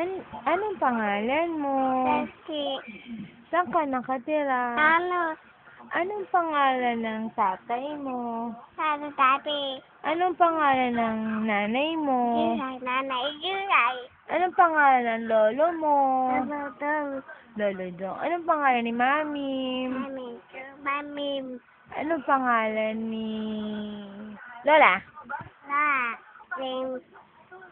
An anong pangalan mo? Kasi, Saan ka nakatira? ano, Anong pangalan ng tatay mo? ano dati, Anong pangalan ng nanay mo? Gilay, nanay, gilay. Anong pangalan ng lolo mo? Ano daw, Lolo Dong. Anong pangalan ni Mami? mami, mami, Anong pangalan ni Lola? la, ring,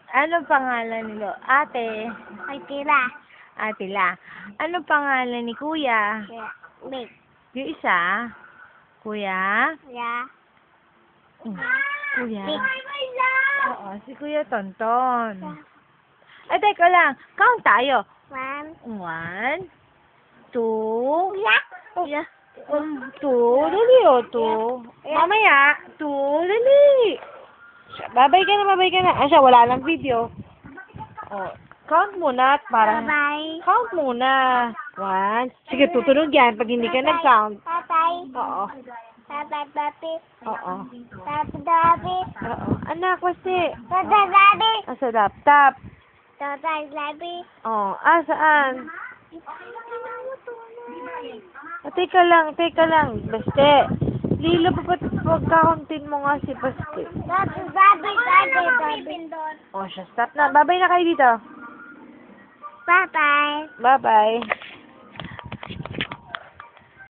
Anong pangalan ni Lo? Ate? ay tila, Ate La. Anong pangalan ni Kuya? ya, big, Yung isa? Kuya? ya, Hmm. Kuya? Oo, si Kuya Tonton. Ay, teka lang. Count tayo. one, One, two, ya, yeah. Um, two, dali o, two. Mamaya, two, dali. Siya, Babay ka na, babay ka na. Ah, siya, wala lang video. Oh, count muna at para... bye-bye. Count muna. One. Sige, tutunog yan pag hindi ka nag-count. Bye-bye. Oo. Bye-bye. Oo. Bye-bye, baby. Oo. Anak, kasi. Bye-bye, baby. Ah, sa laptop. Bye-bye. Oh, ah, saan? Ah, teka lang, teka lang. Baste. Lilo, papat pagkakuntin mo nga si Baste. Baby, baby, baby, baby. Oh, siya, stop na. Bye-bye na kayo dito. Bye-bye. Bye-bye.